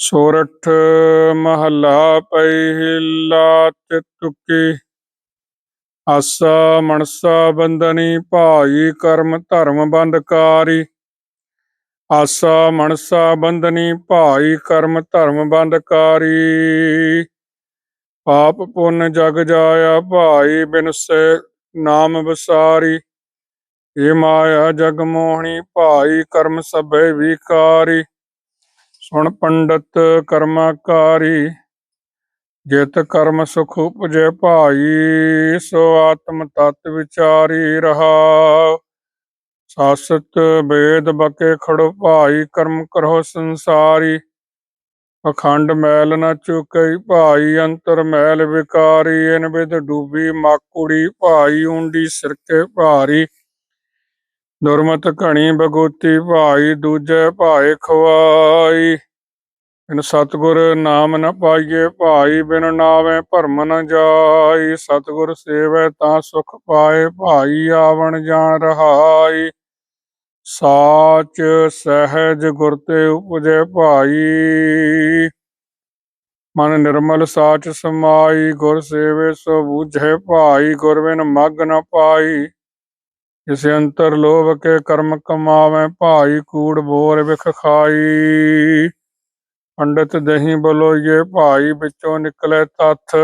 ਸੋਰਠ ਮਹੱਲਾ ਪਹਿਲਾ ਤੇ ਤੁਕੀ ਆਸਾ ਮਨਸਾ ਬੰਦਨੀ ਭਾਈ ਕਰਮ ਧਰਮ ਬੰਦਕਾਰੀ ਆਸਾ ਮਨਸਾ ਬੰਦਨੀ ਭਾਈ ਕਰਮ ਧਰਮ ਬੰਦਕਾਰੀ ਪਾਪ ਪੁੰਨ ਜਗ ਜਾਇਆ ਭਾਈ ਬਿਨਸੇ ਨਾਮ ਵਿਸਾਰੀ। ਇਹ ਮਾਇਆ ਜਗ ਮੋਹਣੀ ਭਾਈ ਕਰਮ ਸਭੇ ਵਿਕਾਰੀ। ਸੁਣ ਪੰਡਤ ਕਰਮਾਕਾਰੀ, ਜਿਤ ਕਰਮ ਸੁਖ ਉਪਜੈ ਭਾਈ, ਸੋ ਆਤਮ ਤਤ ਵਿਚਾਰੀ ਰਹਾ ਸਾਸਤ ਵੇਦ ਬਕੇ ਖੜੋ ਭਾਈ, ਕਰਮ ਕਰੋ ਸੰਸਾਰੀ। ਅਖੰਡ ਮੈਲ ਨ ਚੁਕਈ ਭਾਈ, ਅੰਤਰ ਮੈਲ ਵਿਕਾਰੀ। ਇਨ ਵਿਦ ਡੂਬੀ ਮਾਕੁੜੀ ਭਾਈ, ਉਂਡੀ ਸਿਰਕੇ ਭਾਰੀ। ਦੁਰਮਤ ਘਣੀ ਬਗੋਤੀ ਭਾਈ, ਦੂਜੇ ਭਾਏ ਖਵਾਈ। ਇਨ ਸਤਗੁਰ ਨਾਮ ਨ ਪਾਈਏ ਭਾਈ, ਬਿਨ ਨਾਵੇਂ ਭਰਮ ਨ ਜਾਈ। ਸਤਗੁਰ ਸੇਵੈ ਤਾਂ ਸੁਖ ਪਾਏ ਭਾਈ, ਆਵਣ ਜਾਣ ਰਹਾਈ। ਸਾਚ ਸਹਿਜ ਗੁਰ ਤੇ ਉਪਜੈ ਭਾਈ। ਮਨ ਨਿਰਮਲ ਸਾਚ ਸਮਾਈ, ਗੁਰ ਸੇਵੇ ਸੋ ਬੂਝੈ ਭਾਈ। ਗੁਰ ਬਿਨ ਮਗ ਨ ਪਾਈ। ਇਸ ਅੰਤਰ ਲੋਭ ਕੇ ਕਰਮ ਕਮਾਵੇ, ਭਾਈ ਕੂੜ ਬੋਰ ਵਿਖ ਖਾਈ। ਪੰਡਤ ਦਹੀਂ ਬਲੋਈਏ, ਭਾਈ ਵਿੱਚੋਂ ਨਿਕਲੇ ਤੱਥ।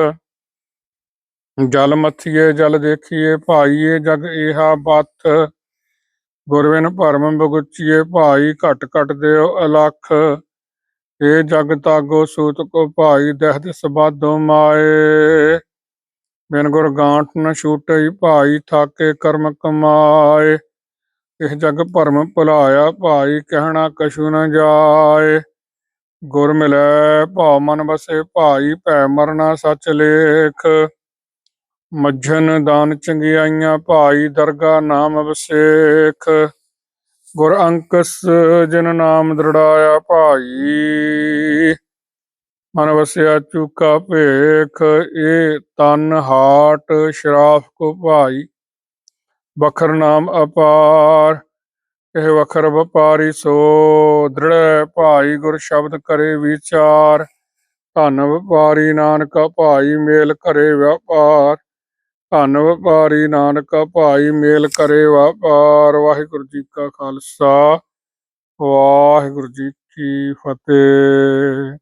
ਜਲ ਮਥੀਏ, ਜਲ ਦੇਖੀਏ, ਭਾਈਏ, ਜਗ ਏਹਾ ਬਥ ਗੁਰਵਿਨ ਭਰਮ ਬਗੁਚੀਏ, ਭਾਈ ਘਟ ਘਟ ਦਿਓ ਅਲਖ। ਏ ਜਗ ਤਾਗੋ ਸੂਤ ਕੋ ਭਾਈ ਦਹਿਤ ਸਬਾਦੋ ਮਾਏ। ਬਿਨ ਗੁਰ ਗਾਂਠ ਨ ਛੂਟਈ ਭਾਈ ਥਾਕੇ ਕਰਮ ਕਮਾਏ। ਇਹ ਜਗ ਭਰਮ ਭੁਲਾਇਆ ਭਾਈ, ਕਹਿਣਾ ਕਛੂ ਨ ਜਾਏ। ਗੁਰ ਮਿਲੈ ਭਾਉ ਮਨ ਵਸੇ ਭਾਈ, ਭੈ ਮਰਨਾ ਸਚ ਲੇਖ। ਮੱਝਨ ਦਾਨ ਚੰਗਿਆਈਆਂ ਭਾਈ, ਦਰਗਾ ਨਾਮ ਵਸੇਖ ਗੁਰ ਅੰਕਸ ਜਿਨ ਨਾਮ ਦ੍ਰਿੜਾਇਆ ਭਾਈ ਮਨ ਵਸਿਆ ਚੂਕਾ ਭੇਖ ਇਹ ਤਨ ਹਾਟ ਸ਼ਰਾਫ ਕੋ ਭਾਈ। ਬਖਰ ਨਾਮ ਅਪਾਰ, ਇਹ ਵਖਰ ਵਪਾਰੀ ਸੋ ਦ੍ਰਿੜੈ ਭਾਈ, ਗੁਰ ਸ਼ਬਦ ਕਰੇ ਵਿਚਾਰ। ਧਨ ਵਪਾਰੀ ਨਾਨਕਾ ਭਾਈ, ਮੇਲ ਕਰੇ ਵਪਾਰ। ਧਨ ਵਪਾਰੀ ਨਾਨਕਾ ਭਾਈ, ਮੇਲ ਕਰੇ ਵਪਾਰ। ਵਾਹਿਗੁਰੂ ਜੀ ਕਾ ਖਾਲਸਾ, ਵਾਹਿਗੁਰੂ ਜੀ ਕੀ ਫਤਿਹ।